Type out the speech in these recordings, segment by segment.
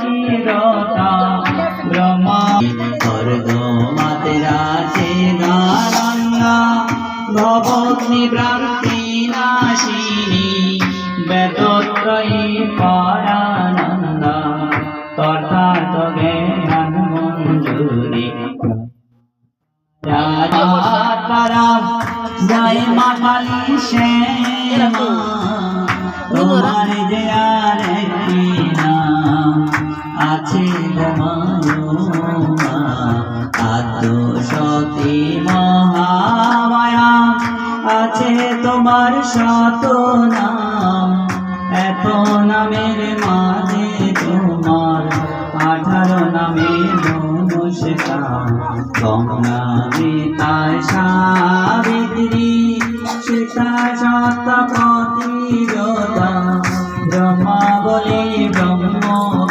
চিরতা ব্রহ্মা স্বর্গমাতরা চেদানন্দা ভবগ্নি ভ্রান্তি নাশিনী বেদত্রয়ী পরানন্দা তথার্থ জ্ঞান মঞ্জুরি জয় মা কালী শ্যামা আছে গমায়ুমা আদ্য সতী মহামায়া আছে তোমার শত নাম। এত নামের মাঝে তোমার আঠারো নামে। নমস্কার গঙ্গা গীতায় সাবিত্রী, সীতা সত প্রতিরোধা ব্রহ্মা বলে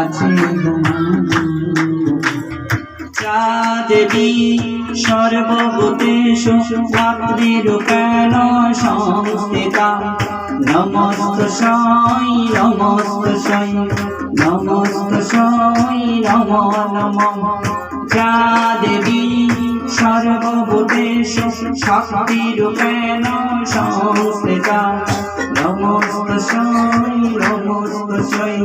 আছে দেবী সর্বভূতেষু মাতৃরূপেণ সংস্থিতা? নমস্তস্যৈ নমস্তস্যৈ নমস্তস্যৈ নমো নমঃ। যা দেবী সর্বভূতেষু শক্তিরূপেণ সংস্থিতা? নমস্তস্যৈ নমস্তস্যৈ